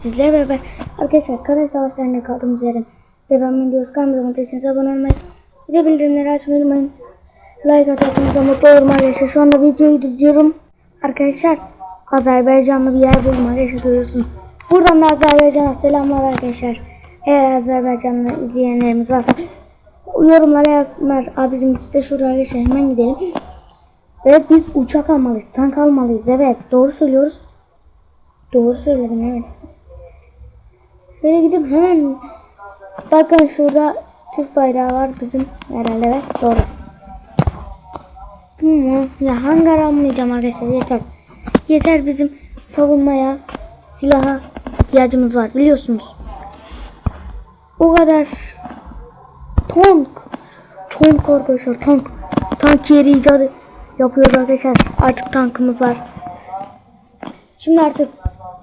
Sizlerle beraber arkadaşlar Kale Savaşları'nda kaldığımız yerden devam ediyoruz. Kanalımıza mutlaka abone olmayı bir de bildirimleri açmayı unutmayın. Like atarsanız da mutlu olurum arkadaşlar. Şu anda videoyu durduruyorum. Arkadaşlar Azerbaycanlı bir yer buldum arkadaşlar görüyorsunuz. Buradan da Azerbaycan'a selamlar arkadaşlar. Eğer Azerbaycanlı izleyenlerimiz varsa yorumlara yazsınlar. Abi bizim site şurada arkadaşlar hemen gidelim. Ve biz uçak almalıyız, tank almalıyız. Evet doğru söylüyoruz. Doğru söyledim evet. Böyle gidip hemen bakın şurada Türk bayrağı var bizim herhalde evet doğru. Hı, ya hangar almayacağım arkadaşlar yeter. Yeter bizim savunmaya silaha ihtiyacımız var biliyorsunuz. O kadar tank tank arkadaşlar tank tank yeri icadı yapıyoruz arkadaşlar artık tankımız var. Şimdi artık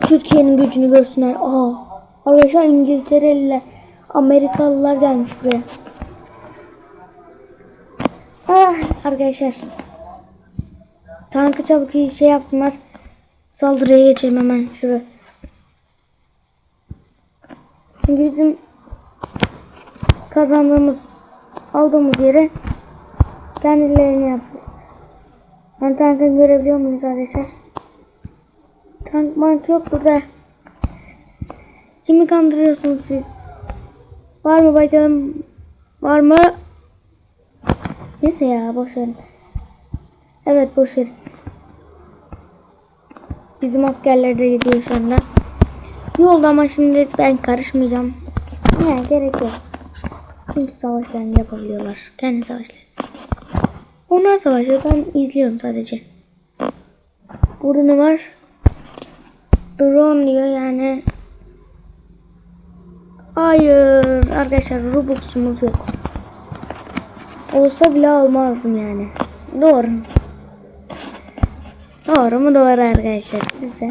Türkiye'nin gücünü görsünler. Aa, arkadaşlar İngiltereliler, Amerikalılar gelmiş buraya. Ah, arkadaşlar. Tankı çabuk şey yapsınlar. Saldırıya geçelim hemen şuraya. Çünkü bizim kazandığımız, aldığımız yere kendilerini yapıyor. Ben tankı görebiliyor muyuz arkadaşlar? Tank mank yok burada. Kimi kandırıyorsunuz siz? Var mı bakalım? Var mı? Neyse ya boş. Evet boş. Bizim askerler de gidiyor şu anda. Yolda ama şimdi ben karışmayacağım. Ya gerek yok. Çünkü savaşlarını yapabiliyorlar. Kendi savaşları. Onlar savaşıyor. Ben izliyorum sadece. Burada ne var? Drone diyor yani. Hayır arkadaşlar Robux'umuz yok. Olsa bile almazdım yani. Doğru. Doğru mu doğru arkadaşlar size.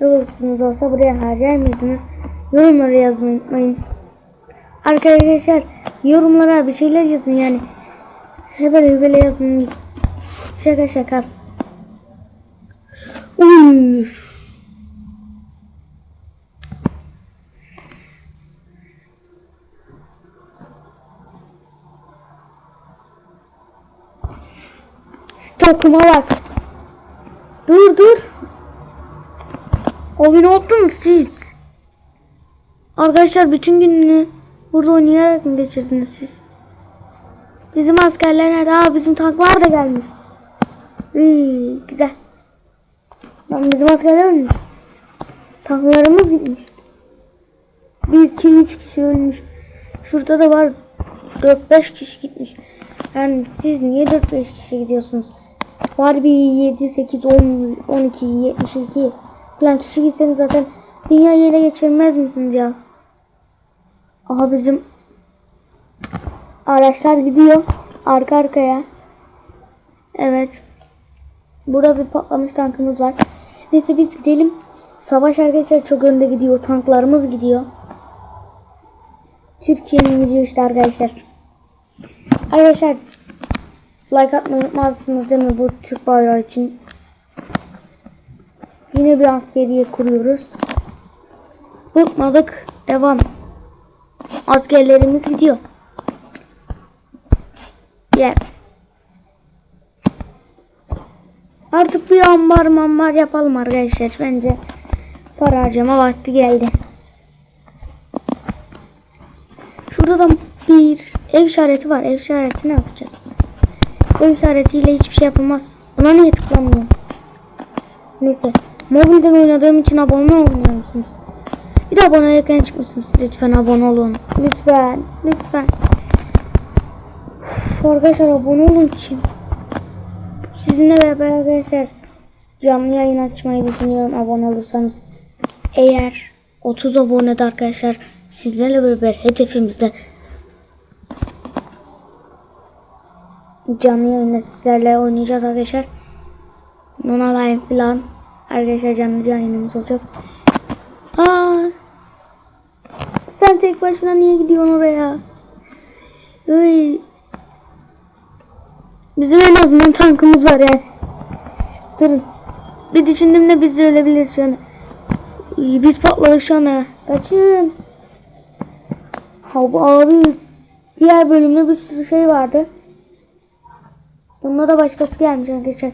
Robux'unuz olsa buraya harcar mıydınız? Yorumlara yazmayı unutmayın. Arkadaşlar yorumlara bir şeyler yazın yani. Hebele hebele yazın. Şaka şaka. Uy. Takıma bak. Dur dur. Ne yaptınız siz? Arkadaşlar bütün gününü burada oynayarak mı geçirdiniz siz? Bizim askerler nerede? Aa bizim tanklar da gelmiş. İyi, güzel. Lan bizim askerler ölmüş. Tanklarımız gitmiş. 1, 2, 3 kişi ölmüş. Şurada da var 4-5 kişi gitmiş. Yani siz niye 4-5 kişi gidiyorsunuz? Var bir 7, 8, 10, 12, 72 falan kişi gitseniz zaten dünyayı ele geçirmez misiniz ya? Aha bizim araçlar gidiyor arka arkaya. Evet. Burada bir patlamış tankımız var. Neyse biz gidelim. Savaş arkadaşlar çok önde gidiyor. Tanklarımız gidiyor. Türkiye'nin gidiyor işte arkadaşlar. Arkadaşlar like atmayı unutmazsınız değil mi bu Türk bayrağı için. Yine bir askeriye kuruyoruz. Bıkmadık. Devam. Askerlerimiz gidiyor. Yeah. Artık bir ambar mambar yapalım arkadaşlar. Bence para harcama vakti geldi. Şurada da bir ev işareti var. Ev işareti ne yapacağız? Ev işaretiyle hiçbir şey yapılmaz. Ona niye tıklamıyor? Neyse. Mobilden oynadığım için abone olmuyor musunuz? Bir de abonelikten çıkmışsınız. Lütfen abone olun. Lütfen. Lütfen. Uf, arkadaşlar abone olun için. Sizinle beraber arkadaşlar canlı yayın açmayı düşünüyorum abone olursanız. Eğer 30 abonede arkadaşlar sizlerle beraber hedefimizde canlı yayında sizlerle oynayacağız arkadaşlar. Nona Live falan arkadaşlar canlı yayınımız olacak. Aa, sen tek başına niye gidiyorsun oraya? Iy. Bizim en azından tankımız var yani. Durun. Bir düşündüm de biz ölebilir şu an. Biz patladık şu anda. Kaçın. Abi, abi diğer bölümde bir sürü şey vardı. Bunda da başkası gelmiş arkadaşlar.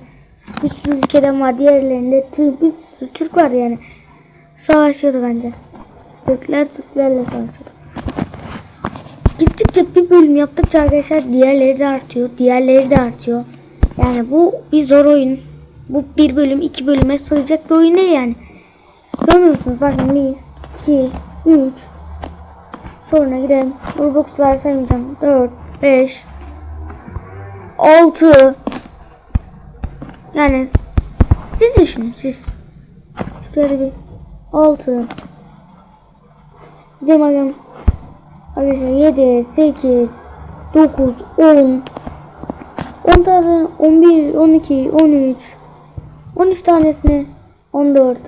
Bir sürü ülkeden var. Diğerlerinde bir sürü Türk var yani. Savaşıyordu bence. Türkler Türklerle savaşıyordu. Gittikçe bir bölüm yaptıkça arkadaşlar diğerleri de artıyor. Diğerleri de artıyor. Yani bu bir zor oyun. Bu bir bölüm iki bölüme sığacak bir oyun değil yani. Görüyor musunuz? Bakın 1, 2, 3. Sonra gidelim. Roblox'lar saymayacağım. 4, 5, 6. Yani siz düşünün siz. Şuraya bir 6. Gidelim bakalım. Arkadaşlar 7, 8, 9, 10. 10 tane, 11, 12, 13. 13 tanesini 14.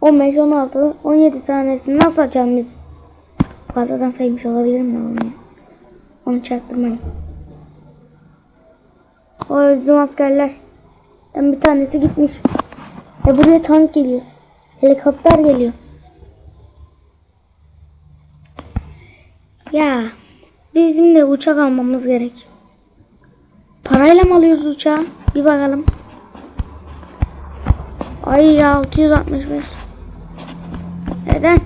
15, 16, 17 tanesini nasıl açalım biz? Fazladan saymış olabilirim de onu. Onu çaktırmayın. O bizim askerler. Bir tanesi gitmiş. E buraya tank geliyor. Helikopter geliyor. Ya bizim de uçak almamız gerek. Parayla mı alıyoruz uçağı? Bir bakalım. Ay 665. Neden?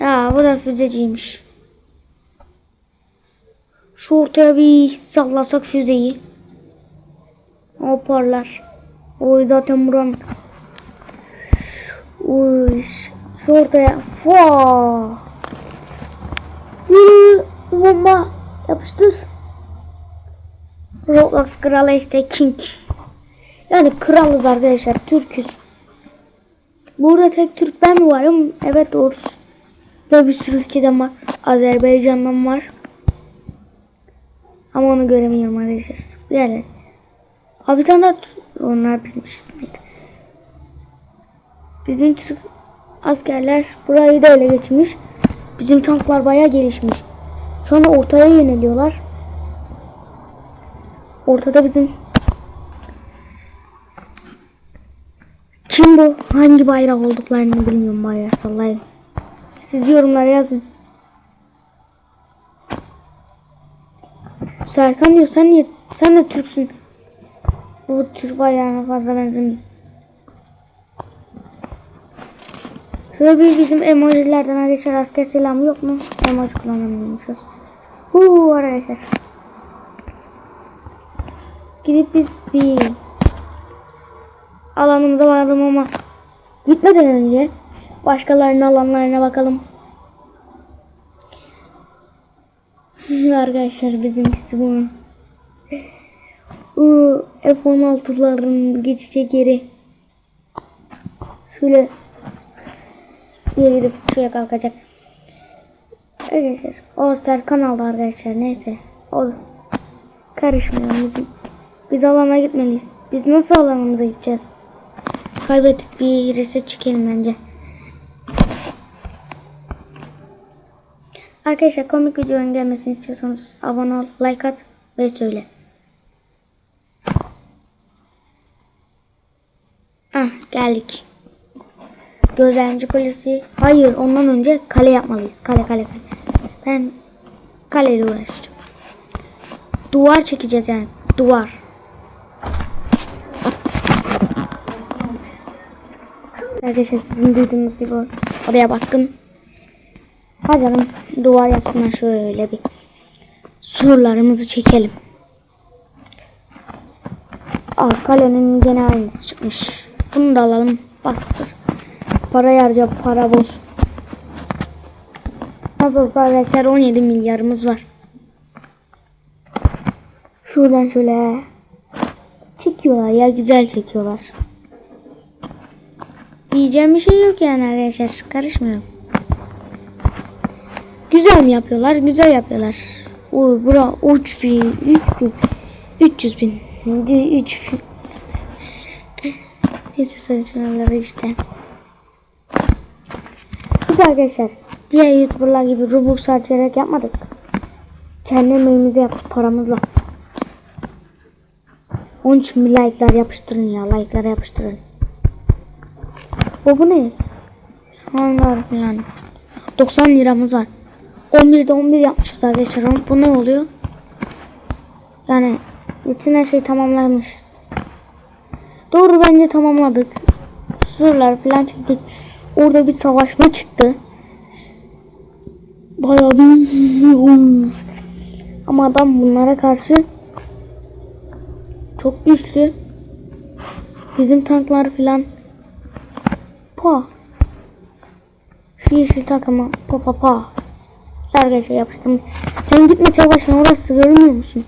Ya bu da füzeciymiş. Şu ortaya bir sallasak füzeyi. O parlar. Oy zaten buranın. Uy. Şu ortaya. Faa. Yürü. Bomba. Yapıştır. Roblox kralı işte King. Yani kralız arkadaşlar. Türküz. Burada tek Türk ben mi varım? Evet doğrusu. Ve bir sürü ülkeden var. Azerbaycan'dan var. Ama onu göremiyorum arkadaşlar. Abi bir tane daha Türk- onlar bizmişiz. Neyse. Bizim askerler burayı da ele geçirmiş. Bizim tanklar bayağı gelişmiş. Şu anda ortaya yöneliyorlar. Ortada bizim Kim bu? Hangi bayrak olduklarını bilmiyorum bayağı sallayın. Siz yorumlara yazın. Serkan diyor sen niye sen de Türksün. Bu Türk bayrağına fazla benzemiyor. Şöyle bir bizim emojilerden arkadaşlar asker selamı yok mu? Emoji kullanamıyormuşuz. Huu arkadaşlar. Gidip biz bir alanımıza varalım ama gitmeden önce başkalarının alanlarına bakalım. Arkadaşlar bizimkisi. Uuu F-16'ların geçecek yeri. Şöyle diye gidip şuraya kalkacak. Arkadaşlar o Serkan aldı arkadaşlar neyse. O karışmıyor bizim. Biz alana gitmeliyiz. Biz nasıl alanımıza gideceğiz? Kaybettik bir reset çekelim bence. Arkadaşlar komik videonun gelmesini istiyorsanız abone ol, like at ve söyle. Ah geldik. Gözlemci kulesi. Hayır ondan önce kale yapmalıyız. Kale kale kale. Ben kaleyle uğraşacağım. Duvar çekeceğiz yani. Duvar. Arkadaşlar sizin duyduğunuz gibi oraya baskın. Canım duvar yapsınlar şöyle bir. Surlarımızı çekelim. Aa kalenin gene aynısı çıkmış. Bunu da alalım. Bastır. Para harca para bol. Nasıl olsa arkadaşlar 17 milyarımız var. Şuradan şöyle çekiyorlar ya güzel çekiyorlar. Diyeceğim bir şey yok yani arkadaşlar. Karışmıyorum. Güzel mi yapıyorlar? Güzel yapıyorlar. O bura 3 bin, 3 bin, 300 bin, 3 bin. Neyse saçmaları işte. Biz arkadaşlar diğer youtuberlar gibi Robux harcayarak yapmadık. Kendi emeğimizi yaptık paramızla. 13 bin like'lar yapıştırın ya like'lar yapıştırın. Bu, bu ne? Hangar falan. 90 liramız var. 11'de 11 yapmışız arkadaşlar. Bu ne oluyor? Yani bütün her şeyi tamamlamışız. Doğru bence tamamladık. Surlar falan çektik. Orada bir savaşma çıktı. Bayağı bir. Ama adam bunlara karşı çok güçlü. Bizim tanklar falan pa. Şu yeşil takıma pa pa pa. Arkadaşlar yapıştım. Sen gitme tek orası görmüyor musun?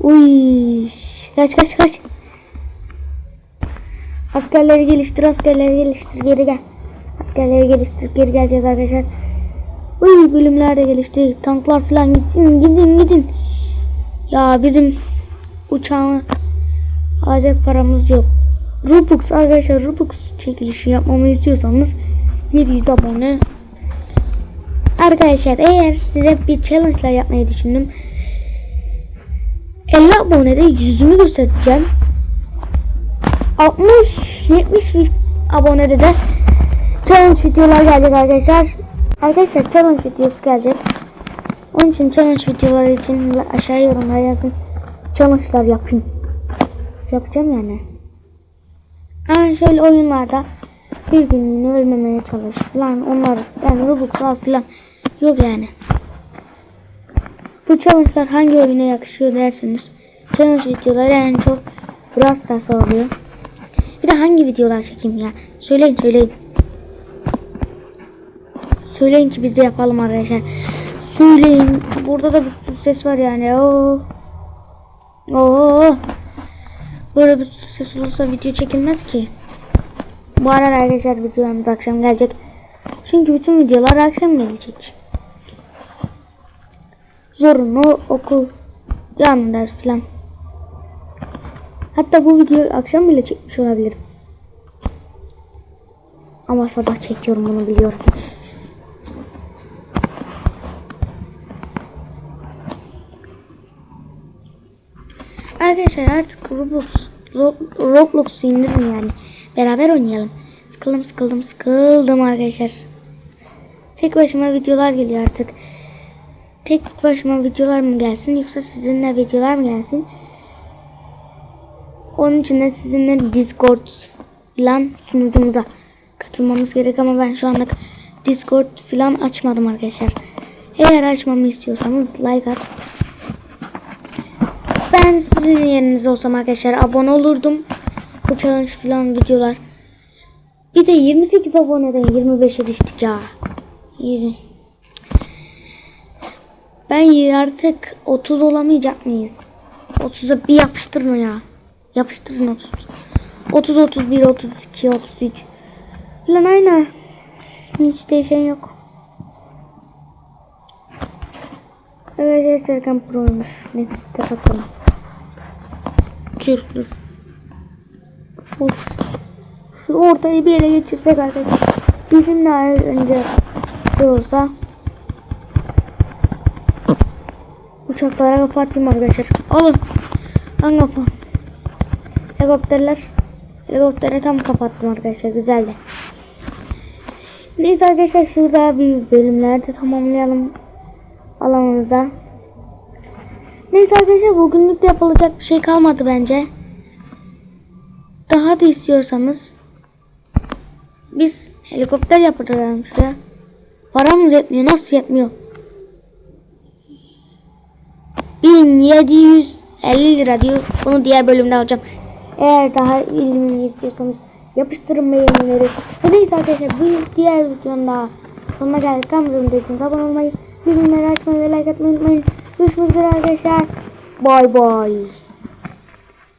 Uy, kaç kaç kaç. Askerleri geliştir, askerleri geliştir, geri gel. Askerleri geliştir, geri geleceğiz arkadaşlar. Uy, bölümler de gelişti. Tanklar falan gitsin, gidin gidin. Ya bizim uçağını alacak paramız yok. Robux arkadaşlar Robux çekilişi yapmamı istiyorsanız 700 abone. Arkadaşlar eğer size bir challenge yapmayı düşündüm. 50 abonede yüzümü göstereceğim. 60 70 abonede de challenge videolar gelecek arkadaşlar. Arkadaşlar challenge videosu gelecek. Onun için challenge videoları için aşağı yorumlara yazın. Challenge'lar yapayım. Yapacağım yani. Ha şöyle oyunlarda bir günlüğüne ölmemeye çalış falan onlar yani robotlar falan yok yani. Bu challenge'lar hangi oyuna yakışıyor derseniz challenge videoları en çok Brawl Stars'a oluyor. Bir de hangi videolar çekeyim ya? Söyleyin söyleyin. Söyleyin ki biz de yapalım arkadaşlar. Söyleyin. Burada da bir sürü ses var yani. Oo. Oo. Böyle bir sürü ses olursa video çekilmez ki. Bu arada arkadaşlar videolarımız akşam gelecek. Çünkü bütün videolar akşam gelecek. Zorunlu okul, yan ders falan. Hatta bu videoyu akşam bile çekmiş olabilirim. Ama sabah çekiyorum bunu biliyorum. Arkadaşlar artık Roblox Ro- Roblox'u indirin yani. Beraber oynayalım. Sıkıldım sıkıldım sıkıldım arkadaşlar. Tek başıma videolar geliyor artık. Tek başıma videolar mı gelsin yoksa sizinle videolar mı gelsin? Onun için de sizinle Discord falan sunucumuza katılmamız gerek ama ben şu anlık Discord falan açmadım arkadaşlar. Eğer açmamı istiyorsanız like at. Ben sizin yerinizde olsam arkadaşlar abone olurdum. Bu challenge falan videolar. Bir de 28 aboneden 25'e düştük ya. İyi. Ben artık 30 olamayacak mıyız? 30'a bir yapıştırın ya. Yapıştırın 30. 30, 31, 32, 33. Lan aynı. Hiç değişen yok. Arkadaşlar Serkan Pro'ymuş. Neyse kapatalım. Türktür. Of. Şu ortayı bir yere geçirsek arkadaşlar. Bizim de önce şey. Uçaklara kapatayım arkadaşlar. Alın. Lan kafa. Helikopterler. Helikoptere tam kapattım arkadaşlar. Güzeldi. Neyse arkadaşlar şurada bir bölümlerde tamamlayalım. Alanımızda. Neyse arkadaşlar bugünlük de yapılacak bir şey kalmadı bence. Daha da istiyorsanız biz helikopter yaptıralım şuraya. Paramız yetmiyor. Nasıl yetmiyor? 1750 lira diyor. Bunu diğer bölümde alacağım. Eğer daha ilmini istiyorsanız yapıştırın beğenileri. Ve neyse arkadaşlar bir diğer videonun daha sonuna geldik. Kanalımıza değilseniz abone olmayı, bildirimleri açmayı ve like atmayı unutmayın. Görüşmek üzere arkadaşlar. Bay bay.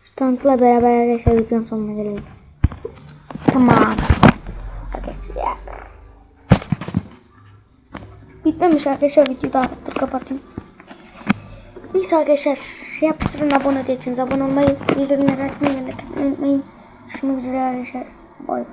Şu tankla beraber arkadaşlar videonun sonuna gelelim. Tamam. Arkadaşlar. Bitmemiş arkadaşlar video daha kapatayım. Neyse arkadaşlar şey yapıştırın abone değilseniz abone olmayı, bildirimleri açmayı unutmayın. Şunu güzel arkadaşlar. Bay.